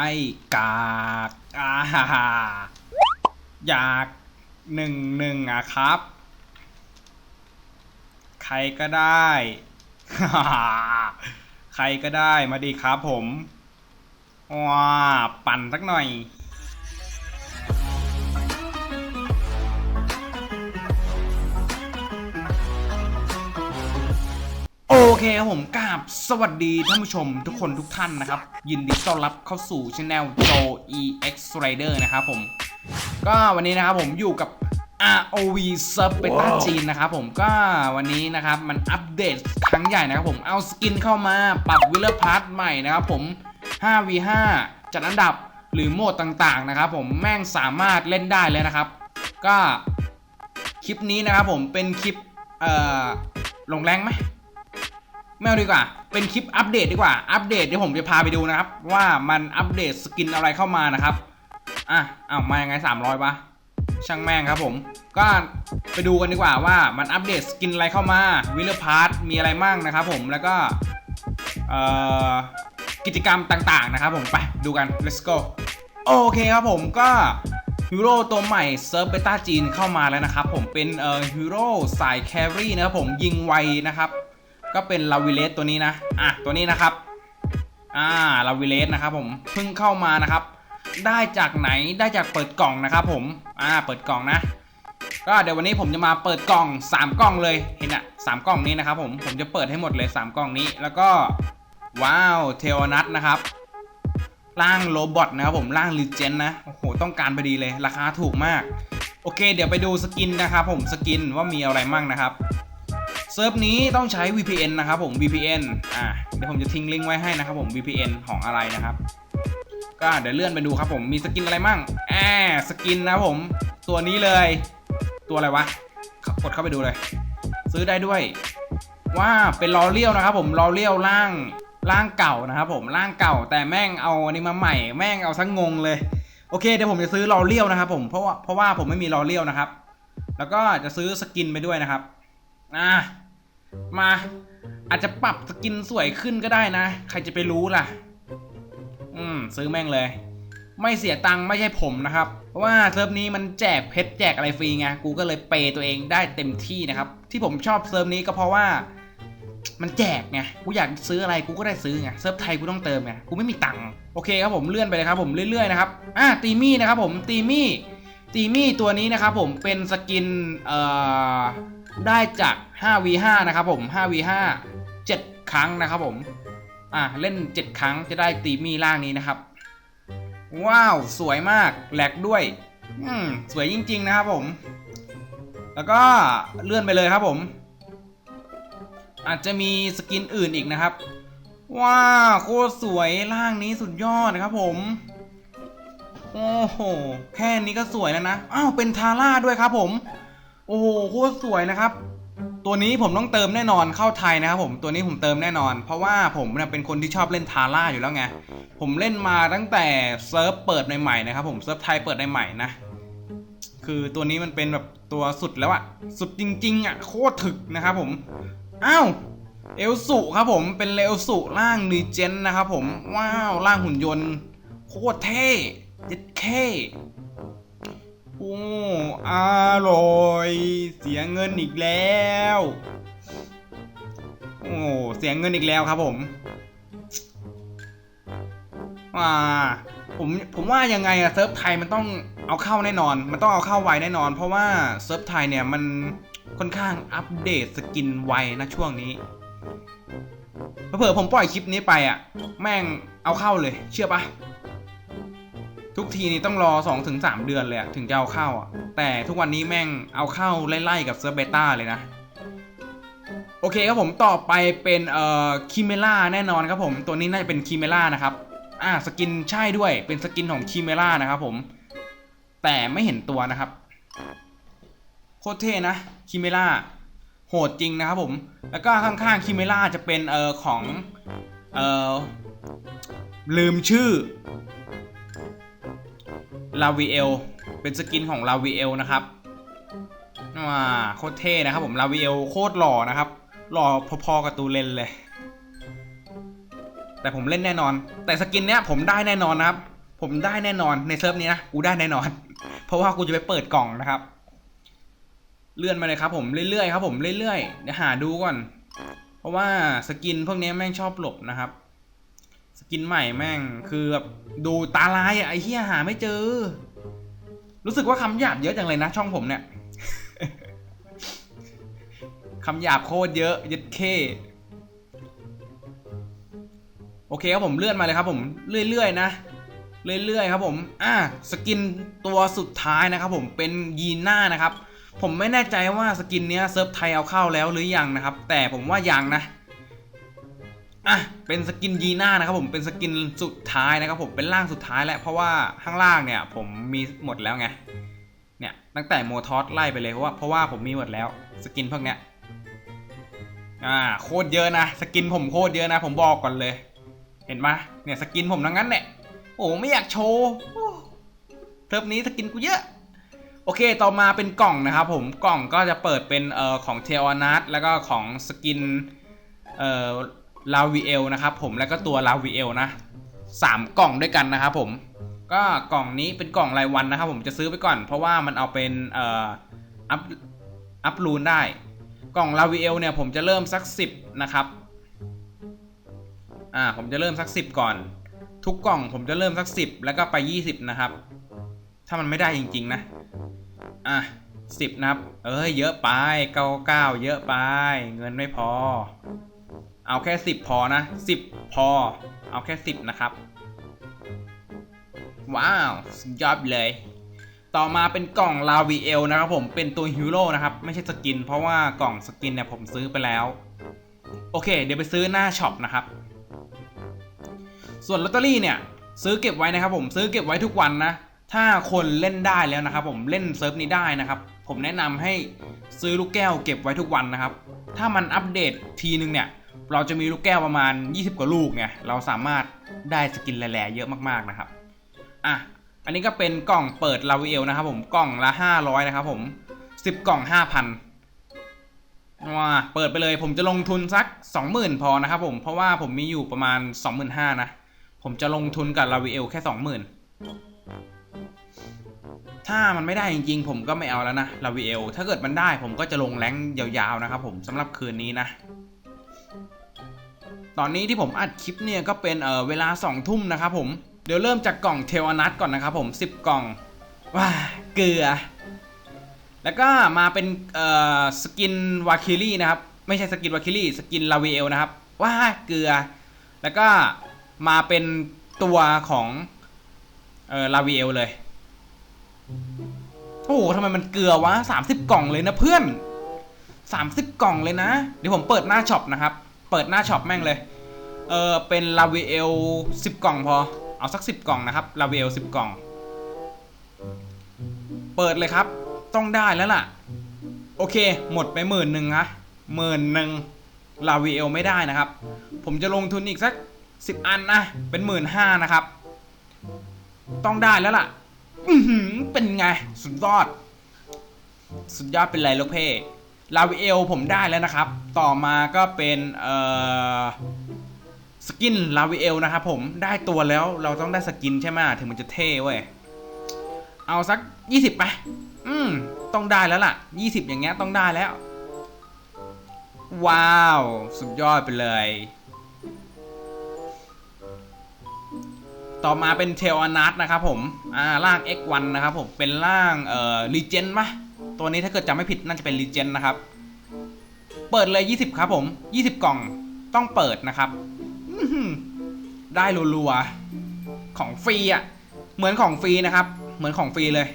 ไอ้กากอาฮ่าฮ่าอยากหนึ่งหนึ่งอะครับ ใครก็ได้ ใครก็ได้มาดีครับผมว้าปั่นสักหน่อย เคครับผมกราบสวัสดีท่านผู้ชมทุกคนทุกท่านนะครับ ยินดีต้อนรับเข้าสู่ช anel Joe EX Rider นะครับผม ก็วันนี้นะครับผมอยู่กับ ROV Surf Beta จีนนะครับผมก็วันนี้นะครับมันอัปเดตครั้งใหญ่นะครับผมเอาสกินเข้ามาปรับวิลเลอร์พาร์ทใหม่นะครับผม 5v5 จัดอันดับหรือโหมดต่างๆนะครับผมแม่งสามารถเล่นได้เลยนะครับ ก็คลิปนี้นะครับผมเป็นคลิปเอ่อลงแรงไหม ไม่เอาดีกว่า เป็นคลิปอัปเดตดีกว่า อัปเดตเดี๋ยวผมจะพาไปดูนะครับ ว่ามันอัปเดตสกินอะไรเข้ามานะครับ อะอ้าวมายังไง 300ปะช่างแม่งครับผม ก็ไปดูกันดีกว่าว่ามันอัปเดตสกินอะไรเข้ามา วิลเลอร์พาร์ทมีอะไรมั่งนะครับผม แล้วก็กิจกรรมต่างๆนะครับผม ไปดูกัน let's go โอเคครับผมก็ฮีโร่ตัวใหม่เซิร์ฟเบต้าจีนเข้ามาแล้วนะครับผมเป็นเอ่อฮีโร่สายแครี่นะครับผมยิงไวนะครับ ก็เป็นลาวิเลสตัวนี้นะ อะ ตัวนี้นะครับ อ่า ลาวิเลสนะครับผม เพิ่งเข้ามานะครับ ได้จากไหน ได้จากเปิดกล่องนะครับผม อ่า เปิดกล่องนะ ก็เดี๋ยววันนี้ผมจะมาเปิดกล่อง 3 กล่องเลย เห็นอะสามกล่องนี้นะครับผม ผมจะเปิดให้หมดเลย 3 กล่องนี้ แล้วก็ ว้าว เทวนัทนะครับร่างโรบอทนะครับผมร่างลีเจนนะ โอ้โห ต้องการพอดีเลย ราคาถูกมาก โอเค เดี๋ยวไปดูสกินนะครับผม สกินว่ามีอะไรมั่งนะครับ ซิร์ฟนี้ต้องใช้ VPN นะครับผม VPN อ่าเดี๋ยวผมจะทิ้งลิงก์ไว้ให้นะครับผม VPN ของอะไรนะครับ ก็เดี๋ยวเลื่อนไปดูครับผมมีสกินอะไรมั่งแอบสกินนะครับผม ตัวนี้เลย ตัวอะไรวะกดเข้าไปดูเลย ซื้อได้ด้วย ว่าเป็นลอเลียวนะครับผมลอเลียวร่างร่างเก่านะครับผมร่างเก่าแต่แม่งเอาอันนี้มาใหม่แม่งเอาทั้งงงเลยโอเคเดี๋ยวผมจะซื้อลอเลียวนะครับผมเพราะว่าเพราะว่าผมไม่มีลอเลียวนะครับ แล้วก็จะซื้อสกินไปด้วยนะครับอะ มา อาจจะปรับสกินสวยขึ้นก็ได้นะ ใครจะไปรู้ล่ะ อืม ซื้อแม่งเลย ไม่เสียตังค์ไม่ใช่ผมนะครับ เพราะว่าเซิร์ฟนี้มันแจกเพชรแจกอะไรฟรีไง กูก็เลยเปย์ตัวเองได้เต็มที่นะครับ ที่ผมชอบเซิร์ฟนี้ก็เพราะว่า มันแจกไง กูอยากซื้ออะไรกูก็ได้ซื้อไง เซิร์ฟไทยกูต้องเติมไง กูไม่มีตังค์ โอเคครับผมเลื่อนไปเลยครับผมเรื่อยๆนะครับ อะตีมี่นะครับผมตีมี่ตีมี่ตัวนี้นะครับผมเป็นสกินเอ่อได้จาก 5v5 นะครับผม 5v5 7 ครั้งนะครับผม อะเล่น 7 ครั้งจะได้ตีมี่ร่างนี้นะครับ ว้าว สวยมากแหลกด้วย อืม สวยจริง ๆ นะครับผม แล้วก็เลื่อนไปเลยครับผม อาจจะมีสกินอื่นอีกนะครับ ว้าวโคตรสวยร่างนี้สุดยอดนะครับผม โอ้โห แค่นี้ก็สวยแล้วนะ อ้าว เป็นทาร่าด้วยครับผม โอ้โห โคตรสวยนะครับ ตัวนี้ผมต้องเติมแน่นอนเข้าไทยนะครับผมตัวนี้ผมเติมแน่นอน เพราะว่าผมเป็นคนที่ชอบเล่นทาร่าอยู่แล้วไงผมเล่นมาตั้งแต่เซิร์ฟเปิดใหม่ๆนะครับผมเซิร์ฟไทยเปิดใหม่ๆนะคือตัวนี้มันเป็นแบบตัวสุดแล้วอะสุดจริงๆอะโคตรถึกนะครับผมอ้าวเอลสุครับผมเป็นเอลสุร่างรีเจนนะครับผมว้าวร่างหุ่นยนต์ โคตรเท่เจ็ดเค โอ้อร่อย เสียเงินอีกแล้ว โอ้เสียเงินอีกแล้วครับผมอ่าผมผมว่ายังไงอะเซิร์ฟไทยมันต้องเอาเข้าแน่นอน มันต้องเอาเข้าไวแน่นอน เพราะว่าเซิร์ฟไทยเนี่ยมันค่อนข้างอัปเดตสกินไวนะช่วงนี้เผื่อผมปล่อยคลิปนี้ไปอะแม่งเอาเข้าเลย เชื่อปะ ทุกทีนี่ต้องรอ 2-3 เดือนเลยถึงจะเอาเข้าอะแต่ทุกวันนี้แม่งเอาเข้าไล่ๆกับเซิร์ฟเบต้าเลยนะ โอเคครับผมต่อไปเป็นเอ่อคิเมล่าแน่นอนครับผมตัวนี้น่าจะเป็นคิเมล่านะครับอ่าสกินใช่ด้วยเป็นสกินของคิเมล่านะครับผมแต่ไม่เห็นตัวนะครับ โคตรเท่นะคิเมล่าโหดจริงนะครับผม แล้วก็ข้างๆคิเมล่าจะเป็นเอ่อของเอ่อลืมชื่อ ลาวีเอลเป็นสกินของลาวีเอลนะครับว้าโคตรเท่นะครับผมลาวีเอลโคตรหล่อนะครับ หล่อพอๆกับตูเลนเลย แต่ผมเล่นแน่นอน แต่สกินเนี้ยผมได้แน่นอนนะครับ ผมได้แน่นอนในเซิร์ฟนี้นะกูได้แน่นอน เพราะว่ากูจะไปเปิดกล่องนะครับ เลื่อนมาเลยครับผมเรื่อยๆครับผมเรื่อยๆเดี๋ยวหาดูก่อน เพราะว่าสกินพวกนี้แม่งชอบหลบนะครับ กินใหม่แม่ง คือแบบดูตาลายอะไอ้เหี้ยหาไม่เจอ รู้สึกว่าคำหยาบเยอะจังเลยนะ ช่องผมเนี่ยคำหยาบโคตรเยอะยัดเคโอเคครับผมเลื่อนมาเลยครับผมเรื่อยๆนะเรื่อยๆครับผมอะสกินตัวสุดท้ายนะครับผมเป็นยีน่านะครับ ผมไม่แน่ใจว่าสกินเนี้ยเซิร์ฟไทยเอาเข้าแล้วหรือยังนะครับ แต่ผมว่ายังนะ อะเป็นสกินยีน่านะครับผมเป็นสกินสุดท้ายนะครับผมเป็นร่างสุดท้ายแล้วเพราะว่าข้างล่างเนี่ยผมมีหมดแล้วไงเนี่ยตั้งแต่โมทอสไล่ไปเลยเพราะว่าเพราะว่าผมมีหมดแล้ว สกินพวกเนี้ยอ่าโคตรเยอะนะสกินผมโคตรเยอะนะ ผมบอกก่อนเลย เห็นปะเนี่ยสกินผมทั้งนั้นแหละโอ้ไม่อยากโชว์เทอมนี้สกินกูเยอะโอเค ต่อมาเป็นกล่องนะครับผม กล่องก็จะเปิดเป็นเอ่อของเทอนัทแล้วก็ของสกินเอ่อ ลาวีเอลนะครับผมแล้วก็ตัวลาวีเอลนะสามกล่องด้วยกันนะครับผมก็กล่องนี้เป็นกล่องรายวันนะครับผมจะซื้อไปก่อน เพราะว่ามันเอาเป็นเอ่ออัพอัพรูนได้กล่องลาวีเอลเนี่ยผมจะเริ่มสัก 10 นะครับอ่าผมจะเริ่มสัก 10 ก่อน ทุกกล่องผมจะเริ่มสัก 10 แล้วก็ไป 20 นะครับ ถ้ามันไม่ได้จริง ๆ นะอะ10 นะครับ เอ้ยเยอะไป99เยอะไป เงินไม่พอ เอาแค่ 10 พอนะ 10 พอ เอาแค่ 10 นะครับ ว้าวยอดเลย ต่อมาเป็นกล่องลาวีเอลนะครับผมเป็นตัวฮีโร่นะครับ ไม่ใช่สกิน เพราะว่ากล่องสกินเนี่ยผมซื้อไปแล้ว โอเค เดี๋ยวไปซื้อหน้าช็อปนะครับ ส่วนลอตเตอรี่เนี่ย ซื้อเก็บไว้นะครับผมซื้อเก็บไว้ทุกวันนะ ถ้าคนเล่นได้แล้วนะครับผมเล่นเซิร์ฟนี้ได้นะครับผมแนะนำให้ซื้อลูกแก้วเก็บไว้ทุกวันนะครับ ถ้ามันอัปเดตทีนึงเนี่ย เราจะมีลูกแก้วประมาณ 20 กว่าลูกไงเราสามารถได้สกินแหล่ๆเยอะมากๆนะครับอะอันนี้ก็เป็นกล่องเปิดลาวิเอลนะครับผมกล่องละ 500 นะครับผม 10 กล่อง 5,000ว้าเปิดไปเลยผมจะลงทุนสัก 20,000 พอนะครับผมเพราะว่าผมมีอยู่ประมาณ 25,000นะผมจะลงทุนกับลาวิเอลแค่ 20,000 ถ้ามันไม่ได้จริงๆ ผมก็ไม่เอาแล้วนะลาวิเอลถ้าเกิดมันได้ผมก็จะลงแรงยาวๆนะครับผมสำหรับคืนนี้นะ ตอนนี้ที่ผมอัดคลิปเนี่ยก็เป็นเออเวลา2ทุ่มนะครับผม เดี๋ยวเริ่มจากกล่องเทวนัทก่อนนะครับผม 10 กล่อง ว้าเกลือ แล้วก็มาเป็นเอ่อสกินวาคิลี่นะครับ ไม่ใช่สกินวาคิลี่สกินลาเวลนะครับ ว้าเกลือ แล้วก็มาเป็นตัวของเอ่อลาเวลเลย โอ้โหทำไมมันเกลือวะ30 กล่องเลยนะเพื่อน 30 กล่องเลยนะ เดี๋ยวผมเปิดหน้าช็อปนะครับ เปิดหน้าช็อปแม่งเลย เออเป็นลาเวลสิบกล่องพอ เอาสักสิบกล่องนะครับลาเวลสิบกล่อง เปิดเลยครับ ต้องได้แล้วล่ะ โอเค หมดไปหมื่นหนึ่งนะหมื่นหนึ่งลาเวลไม่ได้นะครับ ผมจะลงทุนอีกสักสิบอันนะ เป็นหมื่นห้านะครับ ต้องได้แล้วล่ะอือเป็นไง สุดยอด สุดยอดเป็นไรลูกเพ่ ลาวิเอลผมได้แล้วนะครับ ต่อมาก็เป็นเอ่อสกินลาวิเอลนะครับผมได้ตัวแล้วเราต้องได้สกินใช่ไหมถึงมันจะเท่เว้ย เอาสัก 20ไปอืมต้องได้แล้วล่ะ 20 อย่างเงี้ยต้องได้แล้ว ว้าว สุดยอดไปเลย ต่อมาเป็นเทลอนัทนะครับผม อ่าร่าง X1 นะครับผม เป็นร่างเอ่อรีเจนปะ ตัวนี้ถ้าเกิดจำไม่ผิดน่าจะเป็นรีเจนนะครับ เปิดเลย 20 ครับผม 20 กล่องต้องเปิดนะครับได้รัวๆของฟรีอะ เหมือนของฟรีนะครับ เหมือนของฟรีเลย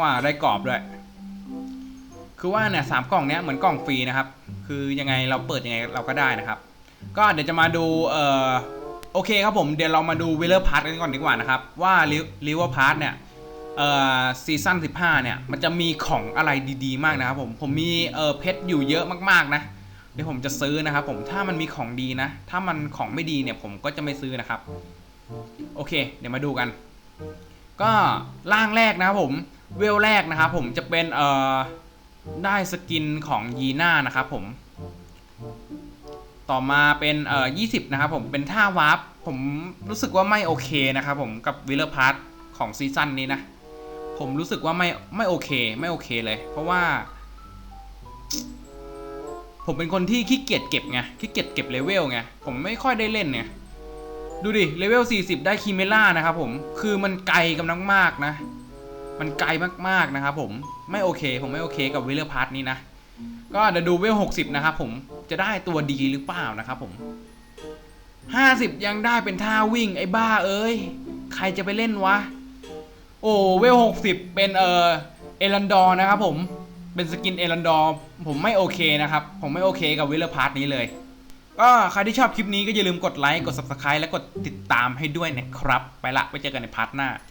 ว่าได้กรอบด้วย คือว่าเนี่ยสามกล่องเนี้ยเหมือนกล่องฟรีนะครับ คือยังไงเราเปิดยังไงเราก็ได้นะครับ ก็เดี๋ยวจะมาดูเอ่อโอเคครับผมเดี๋ยวเรามาดูวิลเลอร์พาร์ทกันก่อนดีกว่านะครับ ว่าลิเวอร์พาร์ทเนี่ย เอ่อซีซั่น15 เนี่ย มันจะมีของอะไรดีๆ มากนะครับผม ผมมีเอ่อเพชรอยู่เยอะมากๆนะ เดี๋ยวผมจะซื้อนะครับผม ถ้ามันมีของดีนะ ถ้ามันของไม่ดีเนี่ยผมก็จะไม่ซื้อนะครับ โอเค เดี๋ยวมาดูกัน ก็ร่างแรกนะครับผม เวลแรกนะครับผมจะเป็นเอ่อได้สกินของยีน่านะครับผม ต่อมาเป็นเอ่อ20นะครับผม เป็นท่าวาร์ป ผมรู้สึกว่าไม่โอเคนะครับผมกับวิลเลอร์พาร์ทของซีซั่นนี้นะ ผมรู้สึกว่าไม่ไม่โอเค ไม่โอเคเลย เพราะว่า ผมเป็นคนที่ขี้เกียจเก็บไงขี้เกียจเก็บเลเวลไงผมไม่ค่อยได้เล่นไงดูดิเลเวล 40 ได้คีเมล่านะครับผมคือมันไกลกันมากๆนะ มันไกลมากๆนะครับผมไม่โอเค ผมไม่โอเคกับเวลเลอร์พาร์ทนี้นะก็เดี๋ยวดูเวล 60 นะครับผมจะได้ตัวดีหรือเปล่านะครับผม 50 ยังได้เป็นท่าวิ่งไอ้บ้าเอ้ย ใครจะไปเล่นวะ โอ้เวลหกสิบเป็นเออเอรันดอร์นะครับผมเป็นสกินเอรันดอร์ผมไม่โอเคนะครับ ผมไม่โอเคกับวิลเลอร์พาร์ทนี้เลย ก็ใครที่ชอบคลิปนี้ก็อย่าลืมกดไลค์ กด subscribe และกดติดตามให้ด้วยนะครับ ไปละไว้เจอกันในพาร์ทหน้า